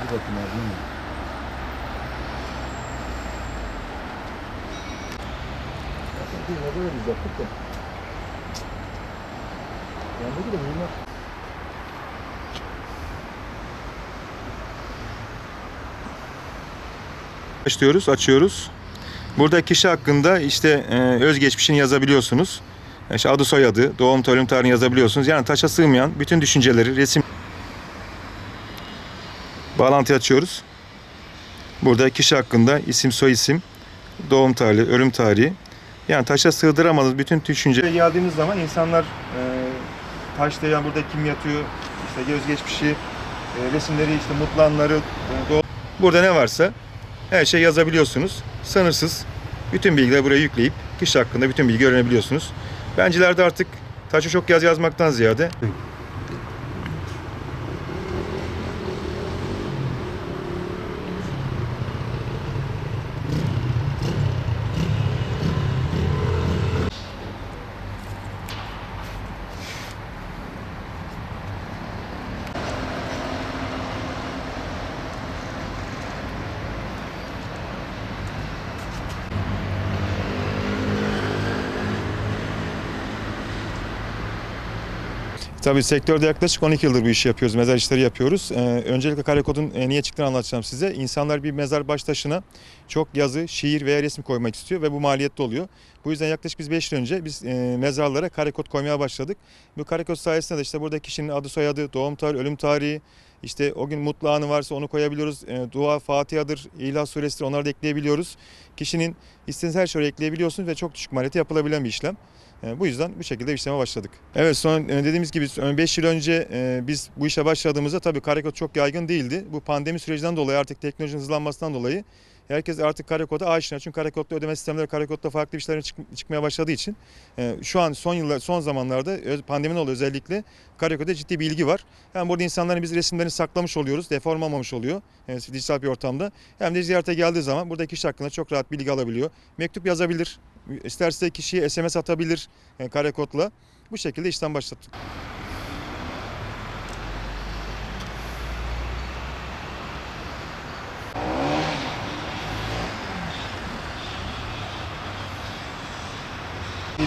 bakayım abi. değil mi? Zaten bir yerde öyle biz yaptık da. Bunlar. Başlıyoruz, açıyoruz. Burada kişi hakkında işte e, özgeçmişini yazabiliyorsunuz. İşte adı soyadı, doğum tarihini yazabiliyorsunuz. Yani taşa sığmayan bütün düşünceleri, resim... Bağlantı açıyoruz. Burada kişi hakkında isim, soyisim, doğum tarihi, ölüm tarihi. Yani taşa sığdıramadığınız bütün düşünce... Geldiğimiz zaman insanlar e, taşta yani burada kim yatıyor, işte özgeçmişi, e, resimleri, işte mutlu anları, e, doğum... Burada ne varsa her şey yazabiliyorsunuz. Sınırsız. Bütün bilgileri buraya yükleyip kişi hakkında bütün bilgi öğrenebiliyorsunuz. Bencilerde artık taça çok yaz yazmaktan ziyade Tabii sektörde yaklaşık 12 yıldır bu işi yapıyoruz. Mezar işleri yapıyoruz. Ee, öncelikle kare kodun e, niye çıktığını anlatacağım size. İnsanlar bir mezar baş taşına çok yazı, şiir veya resim koymak istiyor ve bu maliyetli oluyor. Bu yüzden yaklaşık biz 5 yıl önce biz e, mezarlara kare kod koymaya başladık. Bu kare kod sayesinde de işte burada kişinin adı soyadı, doğum tarihi, ölüm tarihi, işte o gün mutlu anı varsa onu koyabiliyoruz. E, dua, Fatiha'dır, İhlas Suresi'dir onları da ekleyebiliyoruz. Kişinin istediğiniz her şeyi ekleyebiliyorsunuz ve çok düşük maliyeti yapılabilen bir işlem. E, Bu yüzden bu şekilde işleme başladık. Evet son e, dediğimiz gibi 5 yıl önce biz bu işe başladığımızda tabii karekod çok yaygın değildi. Bu pandemi sürecinden dolayı artık teknolojinin hızlanmasından dolayı herkes artık karekoda aşina. Çünkü karekodda ödeme sistemleri karekodda farklı işlerin çık- çıkmaya başladığı için e, şu an son yıllar son zamanlarda pandeminin dolayı özellikle karekoda ciddi bir ilgi var. Hem burada insanların biz resimlerini saklamış oluyoruz. Deform olmamış oluyor e, dijital bir ortamda. Hem de ziyarete geldiği zaman buradaki kişi hakkında çok rahat bilgi alabiliyor. Mektup yazabilir. İsterse kişiye SMS atabilir e, kare kodla. Bu şekilde işten başlattık. Bir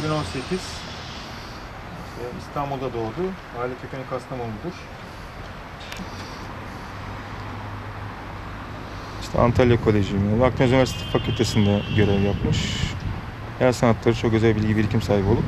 2018 İşte İstanbul'da doğdu. Aile kökeni Kastamonu'dur. İşte Antalya Koleji, Akdeniz Üniversitesi Fakültesi'nde görev yapmış. Her sanatları çok özel bilgi birikim sahibi olup